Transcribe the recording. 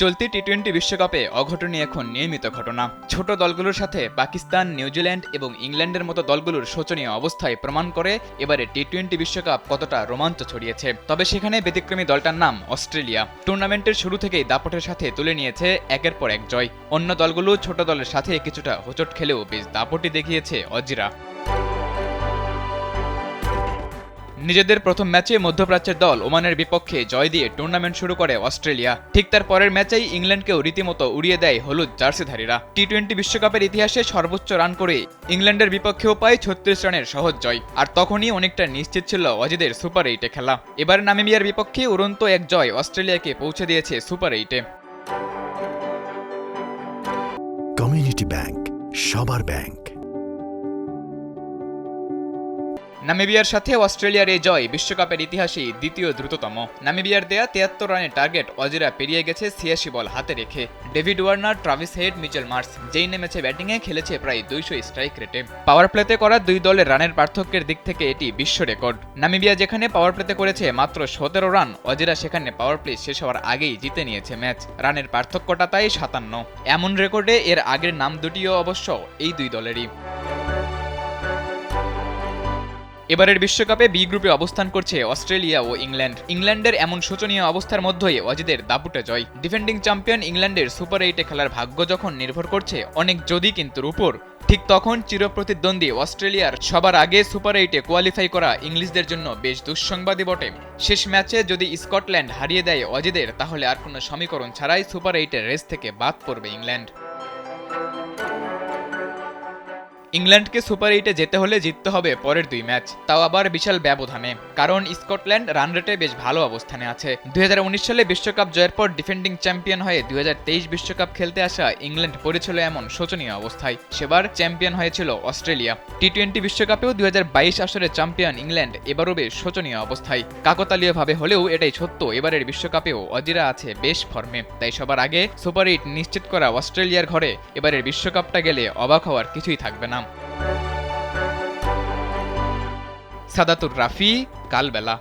চলতি T twenty বিশ্বকাপে অঘটনই এখন নিয়মিত ঘটনা। ছোট দলগুলোর সাথে পাকিস্তান, নিউজিল্যান্ড এবং ইংল্যান্ডের মতো দলগুলোর শোচনীয় অবস্থায় প্রমাণ করে এবারে টি টোয়েন্টি বিশ্বকাপ কতটা রোমাঞ্চ ছড়িয়েছে। তবে সেখানে ব্যতিক্রমী দলটার নাম অস্ট্রেলিয়া। টুর্নামেন্টের শুরু থেকেই দাপটের সাথে তুলে নিয়েছে একের পর এক জয়। অন্য দলগুলো ছোট দলের সাথে কিছুটা হোঁচট খেলেও বেশ দাপটি দেখিয়েছে অজিরা। নিজেদের প্রথম ম্যাচে মধ্যপ্রাচ্যের দল ওমানের বিপক্ষে জয় দিয়ে টুর্নামেন্ট শুরু করে অস্ট্রেলিয়া। ঠিক তার পরের ম্যাচেই ইংল্যান্ডকেও রীতিমতো উড়িয়ে দেয় হলুদ জার্সিধারীরা। টি টোয়েন্টি বিশ্বকাপের ইতিহাসে সর্বোচ্চ রান করে ইংল্যান্ডের বিপক্ষেও পায় ছত্রিশ রানের সহজ জয়। আর তখনই অনেকটা নিশ্চিত ছিল অজিদের সুপার এইটে খেলা। এবার নামিবিয়ার বিপক্ষে উড়ন্ত এক জয় অস্ট্রেলিয়াকে পৌঁছে দিয়েছে সুপার এইটে। কমিউনিটি ব্যাংক সবার ব্যাংক নামিবিয়ার সাথে অস্ট্রেলিয়ার এই জয় বিশ্বকাপের ইতিহাসেই দ্বিতীয় দ্রুততম। নামিবিয়ার দেয়া তিয়াত্তর রানের টার্গেট অজিরা পেরিয়ে গেছে ছিয়াশি বল হাতে রেখে। David Warner, Travis Head, Mitchell Marsh, যেই নেমেছে ব্যাটিংয়ে খেলেছে প্রায় দুইশো স্ট্রাইক রেটে। পাওয়ার প্লেতে করা দুই দলের রানের পার্থক্যের দিক থেকে এটি বিশ্ব রেকর্ড। নামিবিয়া যেখানে পাওয়ার প্লেতে করেছে মাত্র সতেরো রান, অজিরা সেখানে পাওয়ার প্লে শেষ হওয়ার আগেই জিতে নিয়েছে ম্যাচ। রানের পার্থক্যটা তাই সাতান্ন। এমন রেকর্ডে এর আগের নাম দুটিও অবশ্য এই দুই দলেরই। এবারের বিশ্বকাপে বি গ্রুপে অবস্থান করছে অস্ট্রেলিয়া ও ইংল্যান্ড। ইংল্যান্ডের এমন শোচনীয় অবস্থার মধ্যেই অজিদের দাপুটে জয়। ডিফেন্ডিং চ্যাম্পিয়ন ইংল্যান্ডের সুপার এইটে খেলার ভাগ্য যখন নির্ভর করছে অনেক যদি কিন্তু উপর ঠিক তখন চিরপ্রতিদ্বন্দ্বী অস্ট্রেলিয়ার সবার আগে সুপার এইটে কোয়ালিফাই করা ইংলিশদের জন্য বেশ দুঃসংবাদী বটে। শেষ ম্যাচে যদি স্কটল্যান্ড হারিয়ে দেয় অজিদের তাহলে আর কোনো সমীকরণ ছাড়াই সুপার এইটের রেস থেকে বাদ পড়বে ইংল্যান্ড। ইংল্যান্ডকে সুপার এইটে যেতে হলে জিততে হবে পরের দুই ম্যাচ। তাও আবার বিশাল ব্যবধানে। কারণ স্কটল্যান্ড রান রেটে বেশ ভালো অবস্থানে আছে। দুই হাজার উনিশ সালে বিশ্বকাপ জয়ের পর ডিফেন্ডিং চ্যাম্পিয়ন হয়ে দুই বিশ্বকাপ খেলতে আসা ইংল্যান্ড পড়েছিল এমন শোচনীয় অবস্থায়। সেবার চ্যাম্পিয়ন হয়েছিল অস্ট্রেলিয়া। টি টোয়েন্টি বিশ্বকাপেও দুই আসরে চ্যাম্পিয়ন ইংল্যান্ড এবারও বেশ শোচনীয় অবস্থায়। কাকতালীয়ভাবে হলেও এটাই সত্য, এবারের বিশ্বকাপেও অজিরা আছে বেশ ফর্মে তাই সবার আগে সুপার এইট নিশ্চিত করা অস্ট্রেলিয়ার ঘরে, এবারের বিশ্বকাপটা গেলে অবাক হওয়ার কিছুই থাকবে না। সাদাতুর রাফি কালবেলা।